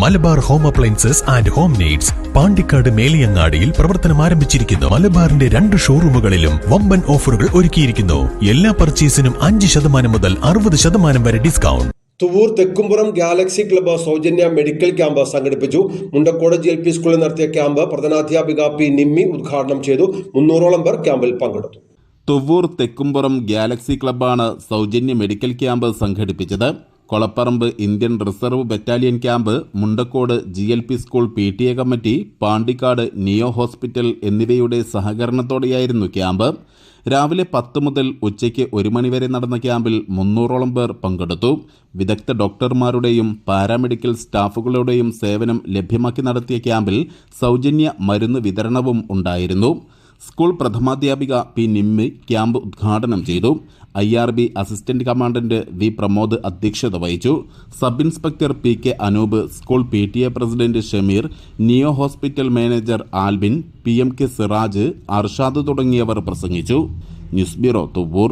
Malabar home appliances and home needs Pandikkad മേലിയങ്ങാടിയിൽ പ്രവർത്തനം ആരംഭിച്ചിരിക്കുന്നു. മലബാറിന്റെ രണ്ട് ഷോറൂമുകളിലും വമ്പൻ ഓഫറുകൾ ഒരുക്കിയിരിക്കുന്നു. എല്ലാ പർച്ചേസിനും അഞ്ച് ശതമാനം മുതൽ അറുപത് ശതമാനം വരെ discount. Thuvur Thekkumpuram galaxy club സൗജന്യ മെഡിക്കൽ ക്യാമ്പ് സംഘടിപ്പിച്ചു. മുണ്ടക്കോട് ജി എൽ പി സ്കൂളിൽ നടത്തിയ ക്യാമ്പ് പ്രധാനാധ്യാപിക പി നിമ്മി ഉദ്ഘാടനം ചെയ്തു. മുന്നൂറോളം പേർ ക്യാമ്പിൽ പങ്കെടുത്തു. തുവൂർ തെക്കുംപുറം ഗാലക്സി ക്ലബ്ബാണ് സൗജന്യ മെഡിക്കൽ ക്യാമ്പ് സംഘടിപ്പിച്ചത്. Kolapparamba Indian reserve battalion camp Mundakkode G L P school P T A committee Pandikkad neo hospital എന്നിവയുടെ സഹകരണത്തോടെയായിരുന്നു ക്യാമ്പ്. രാവിലെ പത്ത് മുതൽ ഉച്ചയ്ക്ക് ഒരു മണിവരെ നടന്ന ക്യാമ്പിൽ മുന്നൂറോളം പേർ പങ്കെടുത്തു. വിദഗ്ധ ഡോക്ടർമാരുടെയും പാരാമെഡിക്കൽ സ്റ്റാഫുകളുടെയും സേവനം ലഭ്യമാക്കി നടത്തിയ ക്യാമ്പിൽ സൗജന്യ മരുന്ന് വിതരണവും ഉണ്ടായിരുന്നു. സ്കൂൾ പ്രഥമാധ്യാപിക പി നിമ്മി ക്യാമ്പ് ഉദ്ഘാടനം ചെയ്തു. I R B assistant commandant V Pramod അധ്യക്ഷത വഹിച്ചു. Sub inspector P K Anoop school P T A president Shameer neo hospital manager Albin P M K Siraj Arshad തുടങ്ങിയവർ പ്രസംഗിച്ചു. News bureau Thuvur